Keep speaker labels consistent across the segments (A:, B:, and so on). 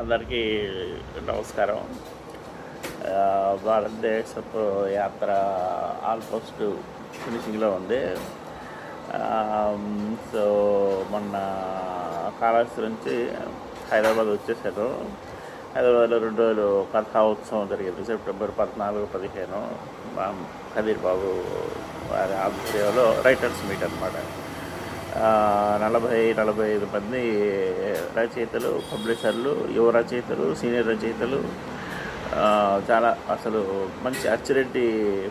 A: అందరికీ నమస్కారం. భారతదేశపు యాత్ర ఆల్మోస్ట్ ఫినిషింగ్లో ఉంది. సో మొన్న కాళహస్తి నుంచి హైదరాబాద్ వచ్చేసాను. హైదరాబాద్లో రెండు రోజులు కథా ఉత్సవం జరిగింది. సెప్టెంబర్ పద్నాలుగు పదిహేను. కదీర్ బాబు వారి ఆధ్వర్యంలో రైటర్స్ మీట్ అనమాట నలభై నలభై ఐదు మంది రచయితలు పబ్లిషర్లు యువ రచయితలు సీనియర్ రచయితలు చాలా అసలు మంచి అచ్చిరెడ్డి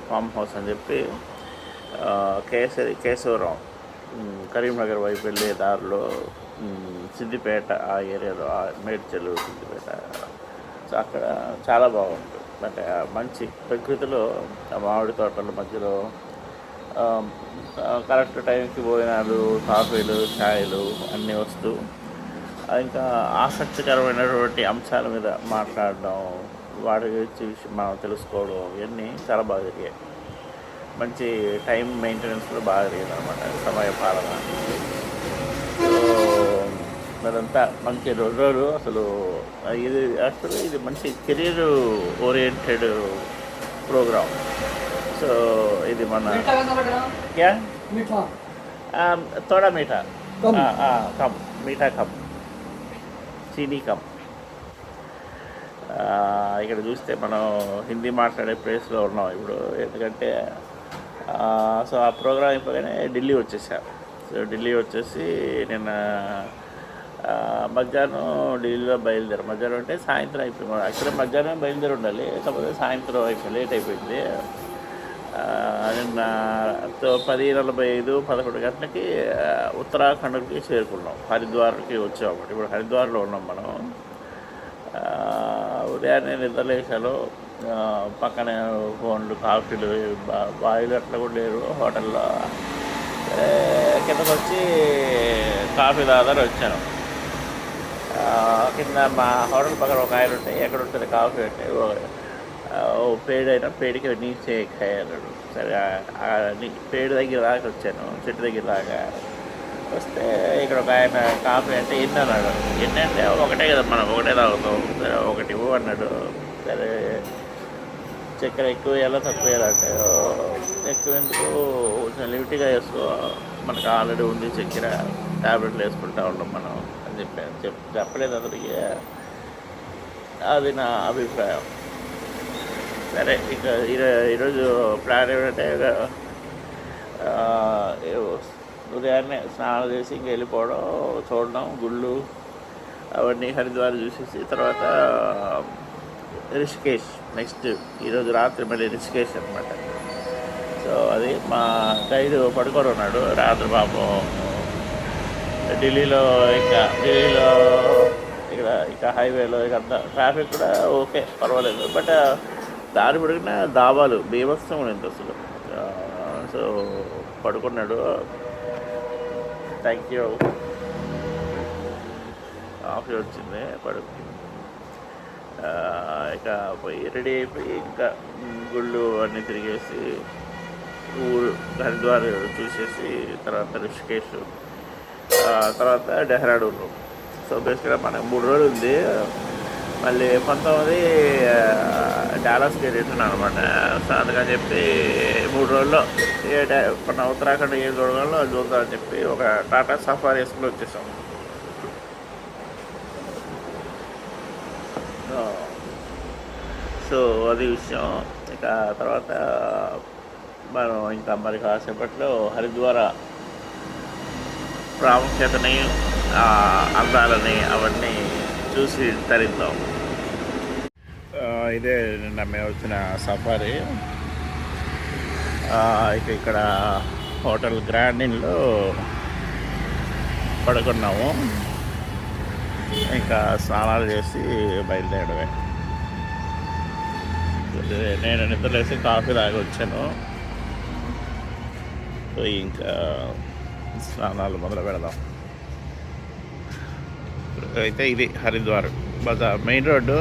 A: ఫామ్ హౌస్ అని చెప్పి కేసరి కేశవరం కరీంనగర్ వైపు వెళ్ళే దారిలో సిద్దిపేట ఆ ఏరియాలో ఆ మేడ్చలు సిద్దిపేట. సో అక్కడ చాలా బాగుంటుంది. అంటే మంచి ప్రకృతిలో మామిడి తోటల మధ్యలో కరెక్ట్ టైంకి భోజనాలు కాఫీలు ఛాయలు అన్నీ వస్తూ. ఇంకా ఆసక్తికరమైనటువంటి అంశాల మీద మాట్లాడడం వాటి గురించి విషయం మనం తెలుసుకోవడం ఇవన్నీ చాలా బాగా జరిగాయి. మంచి టైం మెయింటెనెన్స్ కూడా బాగా జరిగింది అనమాట సమయ పాలన. అదంతా మంచి రెండు రోజులు అసలు ఇది అసలు ఇది మంచి కెరీర్ ఓరియంటెడ్ ప్రోగ్రామ్ సో ఇది మన
B: క్యా
A: తోడా మీఠా. కమ్. మీఠా కమ్. చీనీ కమ్. ఇక్కడ చూస్తే మనం హిందీ మాట్లాడే ప్లేస్లో ఉన్నాం ఇప్పుడు. ఎందుకంటే సో ఆ ప్రోగ్రామ్ అయిపోగానే ఢిల్లీ వచ్చేసా. సో ఢిల్లీ వచ్చేసి నిన్న మధ్యాహ్నం ఢిల్లీలో బయలుదేరి. మధ్యాహ్నం అంటే సాయంత్రం అయిపోయింది. యాక్చువల్లీ మధ్యాహ్నం బయలుదేరి ఉండాలి. కాకపోతే సాయంత్రం అయిపోయి లేట్ అయిపోయింది. పది నలభై ఐదు పదకొండు గంటలకి ఉత్తరాఖండ్కి చేరుకున్నాం. హరిద్వార్కి వచ్చాము ఇప్పుడు హరిద్వార్లో ఉన్నాం మనం. ఉదయాన్నే నిద్రలేసాలో పక్కన పక్కనే ఫోన్లు కాఫీలు బాయిలు అట్లా కూడా లేరు. హోటల్లో కిందకు వచ్చి కాఫీ దాదాపు వచ్చాను. కింద మా హోటల్ పక్కన ఒక ఆయన ఉంటాయి ఎక్కడ ఉంటుంది కాఫీ అంటే పేడు అయినా పేడికి నీచే అన్నాడు సరే పేడు దగ్గర దాకా వచ్చాను చెట్టు దగ్గర దాకా వస్తే ఇక్కడ ఒక ఆయన కాఫీ అంటే ఎన్ని అన్నాడు. ఎన్ని అంటే ఒకటే కదా మనం ఒకటే తాగుతాం. సరే ఒకటి ఇవ్వు అన్నాడు. సరే చక్కెర ఎక్కువ ఎలా తక్కువ వేయాలంటే ఎక్కువ ఎందుకు? కొంచెం లిమిట్గా వేసుకో. మనకు ఆల్రెడీ ఉంది చక్కెర ట్యాబ్లెట్లు వేసుకుంటా ఉన్నాం మనం అని చెప్పాను. చెప్ చెప్పలేదు అతనికి. అది నా అభిప్రాయం. సరే ఇక ఈరోజు ప్లాన్ ఏమిటంటే ఏ- ఉదయాన్నే స్నానం చేసి ఇంక వెళ్ళిపోవడం చూడడం గుళ్ళు అవన్నీ హరిద్వార్ చూసేసి తర్వాత రిషికేష్ నెక్స్ట్ ఈరోజు రాత్రి మళ్ళీ రిషికేష్ అనమాట సో అది మా గైడ్ పడుకొని ఉన్నాడు రాత్రి పాపం ఢిల్లీలో ఇంకా ఢిల్లీలో ఇక్కడ ఇంకా హైవేలో ఇక అంతా ట్రాఫిక్ కూడా ఓకే పర్వాలేదు. బట్ దారి పడిన దాబాలు బీభత్సం ఉంది అసలు? సో పడుకున్నాడు. థ్యాంక్ యూ ఆఫీ వచ్చింది పడుకు ఇక పోయి రెడీ అయిపోయి ఇంకా గుళ్ళు అన్నీ తిరిగేసి ఊరు హరిద్వార్ చూసేసి తర్వాత రిషికేష్ తర్వాత డెహ్రాడూన్ సో బేసిక్గా మనకు మూడు రోజులు ఉంది. మళ్ళీ పంతొమ్మిది డాలస్కి రిటర్న్ అనమాట సో అందుకని చెప్పి మూడు రోజుల్లో ఏ మన ఉత్తరాఖండ్ ఏ చూడగలలో చూద్దామని చెప్పి ఒక టాటా సఫారీ వేసుకుని వచ్చేసాం. సో అది విషయం. ఇక తర్వాత మనం ఇంకా మరి కాసేపట్లో హరిద్వార ప్రాముఖ్యతని అందాలని అవన్నీ చూసి తరిద్దాం. ఇదే నిన్న మేము వచ్చిన సఫారీ ఇక ఇక్కడ హోటల్ గ్రాండిన్లో పడుకున్నాము. ఇంకా స్నానాలు చేసి బయలుదేరడమే. నేను నిద్రలేసి కాఫీ తాగి వచ్చాను సో ఇంకా స్నానాలు మొదలు పెడదాం. అయితే ఇది హరిద్వార్ బజార్. Main road.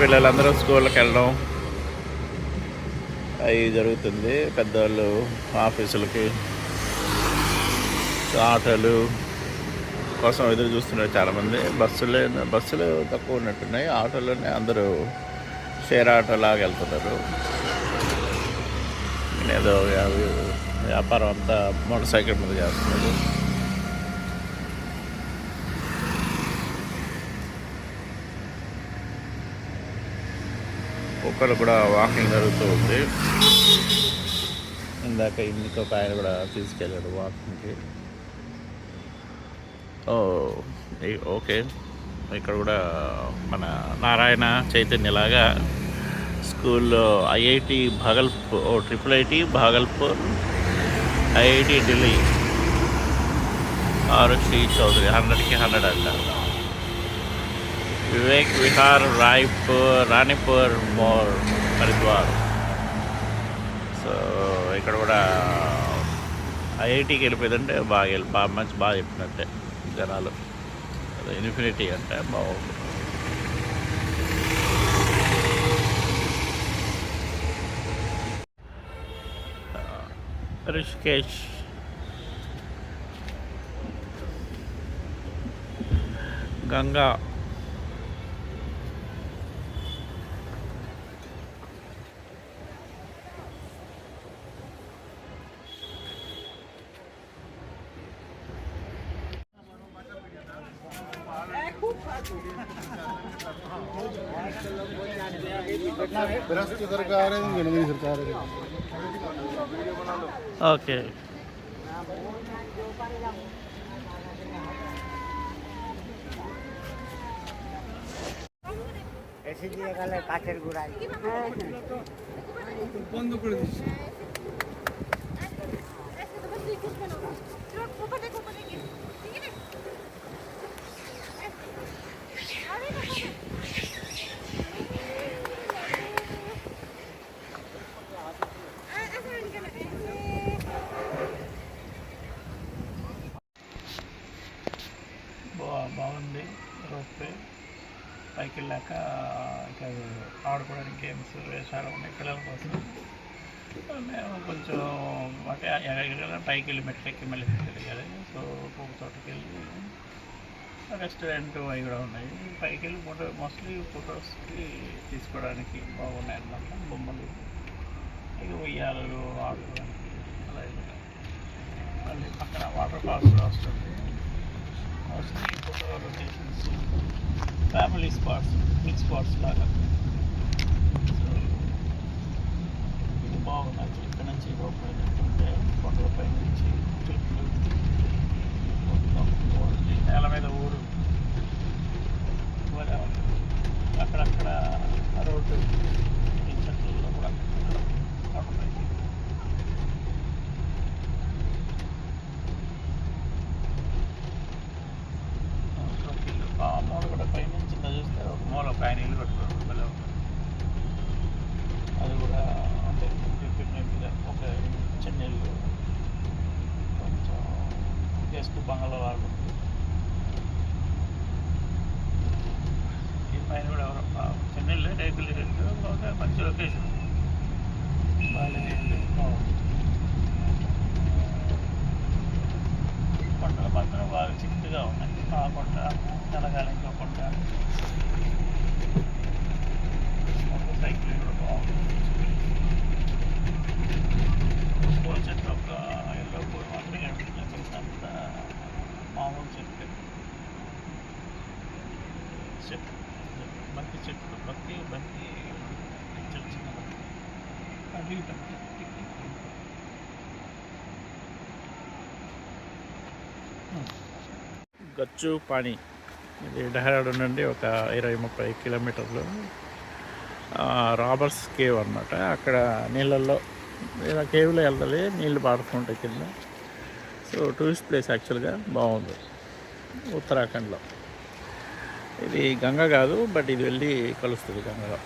A: పిల్లలందరూ స్కూల్కి వెళ్ళడం. అవి జరుగుతుంది. పెద్దవాళ్ళు ఆఫీసులకి. ఆటోలు కోసం ఎదురు చూస్తున్నారు చాలామంది. బస్సులే బస్సులు తక్కువ ఉన్నట్టున్నాయి. ఆటోలోనే అందరూ షేర్ ఆటోలాగా వెళ్తున్నారు. ఏదో వ్యాపారం అంతా మోటార్ సైకిల్ మీద చేస్తున్నారు కుక్కలు కూడా వాకింగ్ జరుగుతూ ఉంది. ఇందాక ఇంకొక ఆయన కూడా తీసుకెళ్ళాడు వాకింగ్కి. Oh okay. ఇక్కడ కూడా మన నారాయణ చైతన్యలాగా స్కూల్లో IIT Bhagalpur oh triple IT Bhagalpur IIT Delhi. Aarushi Chaudhary హండ్రెడ్కి హండ్రెడ్ అంట. వివేక్ విహార్ రాయ్పూర్ రాణిపూర్ మోర్ హరిద్వార్. సో ఇక్కడ కూడా ఐఐటికి వెళ్ళిపోయిందంటే బాగా వెళ్ళి బాగా మంచి బాగా చెప్పినట్టే జనాలు. ఇన్ఫినిటీ అంటే బాగుంది
B: trash cash Gangga Beras juga.
A: Okay
C: এসে দিয়ে গেলে কাঠের গুড়ায়।
B: বন্ধ করে দিচ্ছি।
A: వెళ్ళాక ఇట్లా ఆడుకోవడానికి గేమ్స్ వేషాలు ఉన్నాయి పిల్లల కోసం. మేము కొంచెం అంటే ఎక్కడికి పైకి వెళ్ళి మెట్లెక్కి మళ్ళీ వెళ్ళాలి సో ఒక చోటుకి వెళ్ళి రెస్టారెంట్ అవి కూడా ఉన్నాయి. పైకి వెళ్ళి ఫోటో మోస్ట్లీ ఫొటోస్కి తీసుకోవడానికి బాగున్నాయి అన్నమాట బొమ్మలు. ఇక ఉయ్యాలలు ఆడుకోవడానికి అలా మళ్ళీ పక్కన వాటర్ ఫాల్స్ కూడా వస్తుంది mostly photo locations family spots pic spots లాగా. సో ఇది బాగుంది. ఇక్కడ నుంచి లోపలింటే కొండలపై నుంచి చెట్లు మొత్తం నేల మీద ఊరు భలే ఉంది. అక్కడక్కడ రోడ్డు ఈ చెట్లలో కూడా అక్కడ కొండపైకి ఆ మూల కూడా పైనుంచి ఇంత చూస్తే ఒక మూల ఒక ఆయన ఇల్లు కట్టుకోవడం భలే ఉంది. అది కూడా అంటే చెప్పినట్టుగా ఒక చిన్న ఇల్లు కొంచెం గెస్ట్ బంగ్లా లాగా ఉంది ఈ పైన కూడా ఎవరో ఆ చిన్న ఇల్లు రేకులు ఇల్లు ఒక మంచి లొకేషన్ బాగానే ఇల్లు బాగుంది మాత్రం బాగా చిక్కుగా ఉన్నాయి ఆ కొండ తెలగాలి ఇంకో కొండ సైకిల్ కూడా బాగుంది పూల చెట్టు ఒక ఎల్లో పూలు మాత్రమే కనిపిస్తుంది అంత మామూలు చెట్టు చెట్టు బంతి చెట్లు బంతి బంతి బంతి అవి గచ్చు పాణి. ఇది డెహ్రాడూన్ నుండి ఒక ఇరవై ముప్పై కిలోమీటర్లు. రాబర్స్ కేవ్ అన్నమాట. అక్కడ నీళ్ళల్లో ఇలా కేవ్లో వెళ్ళాలి నీళ్ళు పాడుతుంటాయి కింద. సో టూరిస్ట్ ప్లేస్ యాక్చువల్గా బాగుంది. ఉత్తరాఖండ్లో. ఇది గంగ కాదు బట్ ఇది వెళ్ళి కలుస్తుంది గంగలో.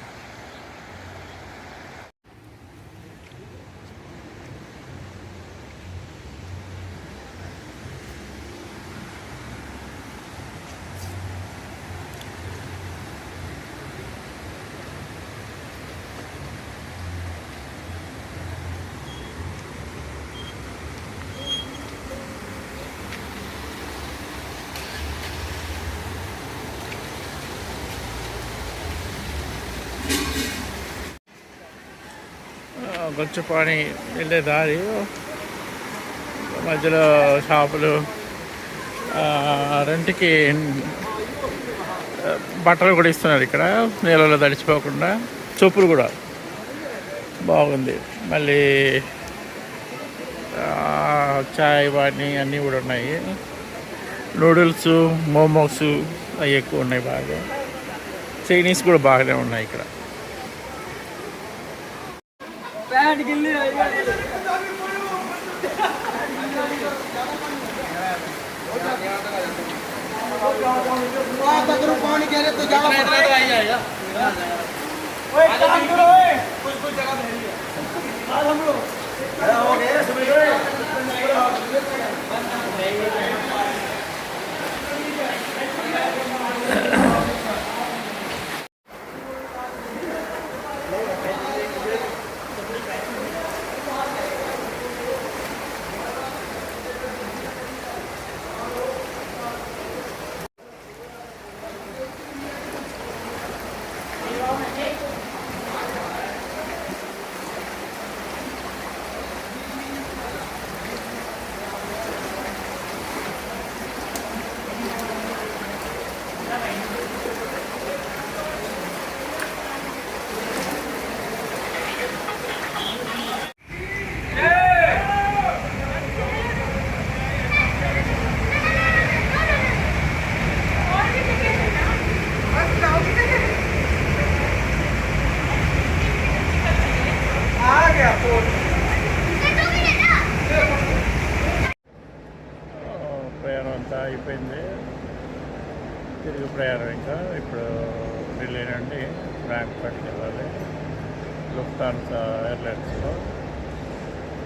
A: కొంచెం వెళ్ళే దారి. మధ్యలో షాపులు రెంట్కి బట్టలు కూడా ఇస్తున్నారు ఇక్కడ. నీళ్ళలో తడిచిపోకుండా చెప్పులు కూడా. బాగుంది. మళ్ళీ చాయ్ వాటిని అన్నీ కూడా ఉన్నాయి. నూడిల్స్ మోమోస్ అవి ఎక్కువ ఉన్నాయి బాగా. చైనీస్ కూడా బాగానే ఉన్నాయి ఇక్కడ.
D: ਪੈਂਟ ਗਿੱਲੀ ਹੋਈ ਹੈ ਆ ਤਗਰੂ ਪਾਣੀ ਕਹਿ ਰਹੇ ਤੂੰ ਜਾ ਟਰੈਕਟਰ ਤੋਂ ਆਈ ਜਾਏਗਾ ਓਏ ਕੰਮ
A: ਕਰੋ ਓਏ ਕੁਝ ਕੁਝ ਜਗ੍ਹਾ ਤੇ ਹੈ ਆ। ਹਮ ਲੋਗ
D: ਹੋ ਗਏ
A: ਸੁਬੇ ਓਏ ప్రయాణం అంతా అయిపోయింది. తిరిగి ప్రయాణం ఇంకా. ఇప్పుడు ఢిల్లీ నుండి ఫ్రాంక్ఫర్ట్కి వెళ్ళాలి. లుఫ్తాన్స్ ఎయిర్లైన్స్లో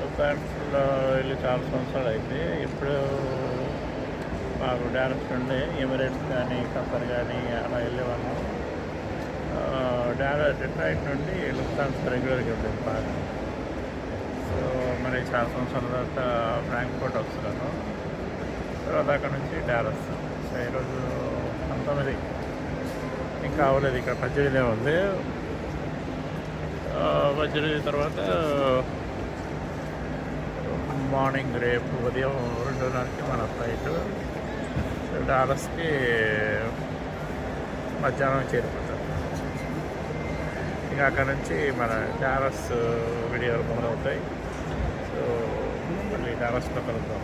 A: లుఫ్తాన్స్లో వెళ్ళి చాలా సంవత్సరాలు అయింది. ఇప్పుడు మాకు డాలస్ నుండి ఎమిరేట్స్ కానీ ఖతర్ కానీ అలా వెళ్ళేవాళ్ళం డాలస్ డెట్రాయిట్ నుండి లుఫ్తాన్స్ రెగ్యులర్గా ఉండేది బాగా మరి చాలా సంవత్సరాల తర్వాత ఫ్రాంక్ఫోర్ట్ వస్తున్నాను. తర్వాత అక్కడ నుంచి డాలస్. సో ఈరోజు పంతొమ్మిది. ఇంకా అవ్వలేదు ఇక్కడ పద్దెనిమిదే ఉంది. పద్దెనిమిది తర్వాత మార్నింగ్ రేపు ఉదయం రెండున్నరకి మన ఫ్లైట్. డాలస్కి మధ్యాహ్నం చేరిపోతాం ఇంకా అక్కడ నుంచి మన డాలస్ వీడియోలు మొదలవుతాయి. సో మళ్ళీ డాలస్లో కలుద్దాం